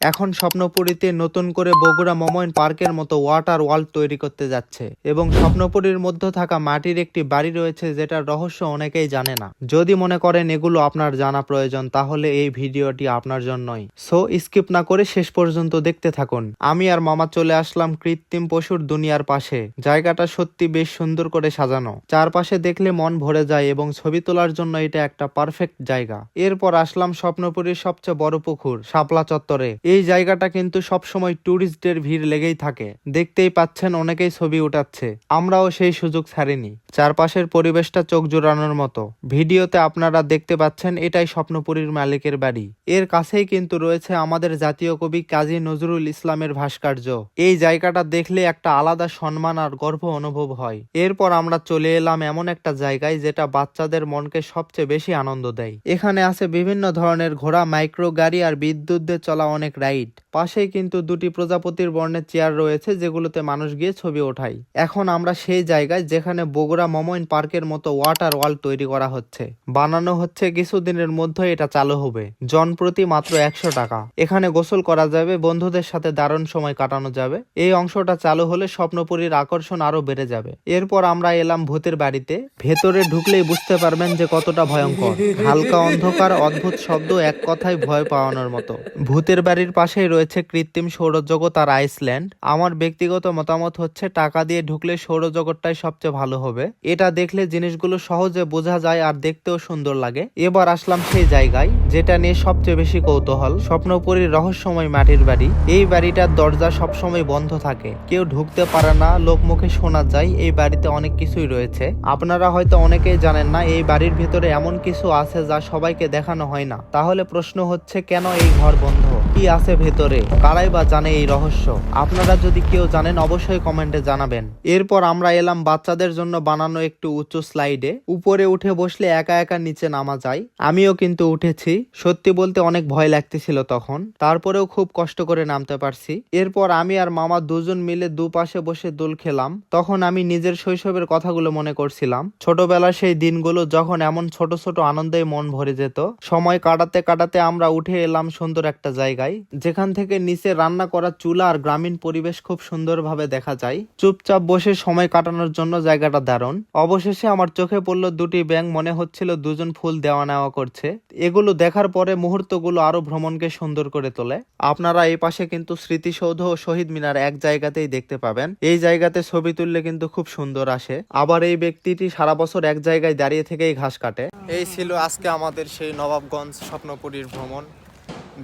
এখন স্বপ্নপুরীতে নতুন করে বগুড়া মমইন পার্কের মতো ওয়াটার ওয়ার্ল্ড তৈরি করতে যাচ্ছে এবং স্বপ্নপুরীর মধ্যে থাকা মাটির একটি বাড়ি রয়েছে যেটার রহস্য অনেকেই জানে না। যদি মনে করেন এগুলো আপনার জানা প্রয়োজন, তাহলে এই ভিডিওটি আপনার জন্যই। সো, স্কিপ না করে শেষ পর্যন্ত দেখতে থাকুন। আমি আর মামা চলে আসলাম কৃত্রিম পশুর দুনিয়ার পাশে। জায়গাটা সত্যি বেশ সুন্দর করে সাজানো। চারপাশে দেখলে মন ভরে যায় এবং ছবি তোলার জন্য এটা একটা পারফেক্ট জায়গা। এরপর আসলাম স্বপ্নপুরীর সবচেয়ে বড় পুকুর, শাপলা চত্বরে। এই জায়গাটা কিন্তু সবসময় ট্যুরিস্টদের ভিড় লেগেই থাকে। দেখতেই পাচ্ছেন অনেকেই ছবি উঠাচ্ছে। আমরাও সেই সুযোগ ছাড়িনি। চারপাশের পরিবেশটা চোখ জোড়ানোর মতো। ভিডিওতে আপনারা দেখতে পাচ্ছেন এটাই স্বপ্নপুরীর মালিকের বাড়ি। এর কাছেই কিন্তু রয়েছে আমাদের জাতীয় কবি কাজী নজরুল ইসলামের ভাস্কর্য। এই জায়গাটা দেখলে একটা আলাদা সম্মান আর গর্ব অনুভব হয়। এরপর আমরা চলে এলাম এমন একটা জায়গায় যেটা বাচ্চাদের মনকে সবচেয়ে বেশি আনন্দ দেয়। এখানে আছে বিভিন্ন ধরনের ঘোড়া, মাইক্রো গাড়ি আর বিদ্যুৎ দিয়ে চলা অনেক রাইড পাশেই কিন্তু দুটি প্রজাপতির বর্ণের চেয়ার রয়েছে যেগুলোতে মানুষ গিয়ে ছবি ওঠায়। এখন আমরা সেই জায়গায় যেখানে বগুড়া মমইন পার্কের মতো ওয়াটার ওয়ার্ল্ড তৈরি করা হচ্ছে। বানানো হচ্ছে কিছুদিনের মধ্যে এটা চালু হবে। জন প্রতি মাত্র একশো টাকা। এখানে গোসল করা যাবে, বন্ধুদের সাথে দারুণ সময় কাটানো যাবে। এই অংশটা চালু হলে স্বপ্নপুরীর আকর্ষণ আরও বেড়ে যাবে। এরপর আমরা এলাম ভূতের বাড়িতে। ভেতরে ঢুকলেই বুঝতে পারবেন যে কতটা ভয়ঙ্কর। হালকা অন্ধকার, অদ্ভুত শব্দ এক কথায় ভয় পাওয়ানোর মতো। ভূতের বাড়ির পাশেই রয়েছে কৃত্রিম সৌরজগৎ আর আইসল্যান্ড। আমার ব্যক্তিগত মতামত হচ্ছে, টাকা দিয়ে ঢুকলে সৌরজগৎটাই সবচেয়ে ভালো হবে। এটা দেখলে জিনিসগুলো সহজে বোঝা যায় আর দেখতেও সুন্দর লাগে। এবার আসলাম সেই জায়গায়, যেটা নিয়ে সবচেয়ে বেশি কৌতূহল। স্বপ্নপুরীর রহস্যময় মাটির বাড়ি। এই বাড়িটার দরজা সবসময় বন্ধ থাকে। কেউ ঢুকতে পারে না লোক মুখে শোনা যায়, এই বাড়িতে অনেক কিছুই রয়েছে। আপনারা হয়তো অনেকেই জানেন না, এই বাড়ির ভিতরে এমন কিছু আছে যা সবাইকে দেখানো হয় না। তাহলে প্রশ্ন হচ্ছে, কেন এই ঘর বন্ধ? কি আছে ভেতরে? কারাই বা জানে এই রহস্য? আপনারা যদি কেউ জানেন, অবশ্যই কমেন্টে জানাবেন। এরপর আমরা এলাম বাচ্চাদের জন্য বানানো একটু উঁচু স্লাইডে। উপরে উঠে বসলে একা একা নিচে নামা যায়। আমিও কিন্তু উঠেছি। সত্যি বলতে অনেক ভয় লাগতেছিল তখন। তারপরেও খুব কষ্ট করে নামতে পারছি। এরপর আমি আর মামা দুজন মিলে দুপাশে বসে দোল খেলাম। তখন আমি নিজের শৈশবের কথাগুলো মনে করছিলাম। ছোটবেলার সেই দিনগুলো যখন এমন ছোট ছোট আনন্দে মন ভরে যেত। সময় কাটাতে কাটাতে আমরা উঠে এলাম সুন্দর একটা জায়গায়। যেখান থেকে নিচে রান্না করা চুলা আর গ্রামীণ পরিবেশ খুব সুন্দরভাবে দেখা যায়। চুপচাপ বসে সময় কাটানোর জন্য জায়গাটা দারুণ। অবশেষে আমার চোখে পড়ল দুটি ব্যাঙ, মনে হচ্ছিল দুজন ফুল দেওয়া নেওয়া করছে। এগুলো দেখার পরে মুহূর্তগুলো আরও ভ্রমণকে সুন্দর করে তোলে। আপনারা এই পাশে কিন্তু স্মৃতিসৌধ ও শহীদ মিনার এক জায়গাতেই দেখতে পাবেন। এই জায়গাতে ছবি তুললে কিন্তু খুব সুন্দর আসে। আবার এই ব্যক্তিটি সারা বছর এক জায়গায় দাঁড়িয়ে থেকেই ঘাস কাটে। এই ছিল আজকে আমাদের সেই নবাবগঞ্জ স্বপ্নপুরীর ভ্রমণ।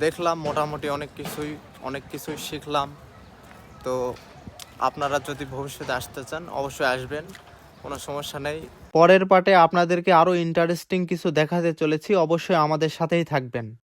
দেখলাম মোটামুটি অনেক কিছুই অনেক কিছুই শিখলাম। তো আপনারা যদি ভবিষ্যতে আসতে চান, অবশ্যই আসবেন, কোনো সমস্যা নেই। পরের পাটে আপনাদেরকে আরও ইন্টারেস্টিং কিছু দেখাতে চলেছি, অবশ্যই আমাদের সাথেই থাকবেন।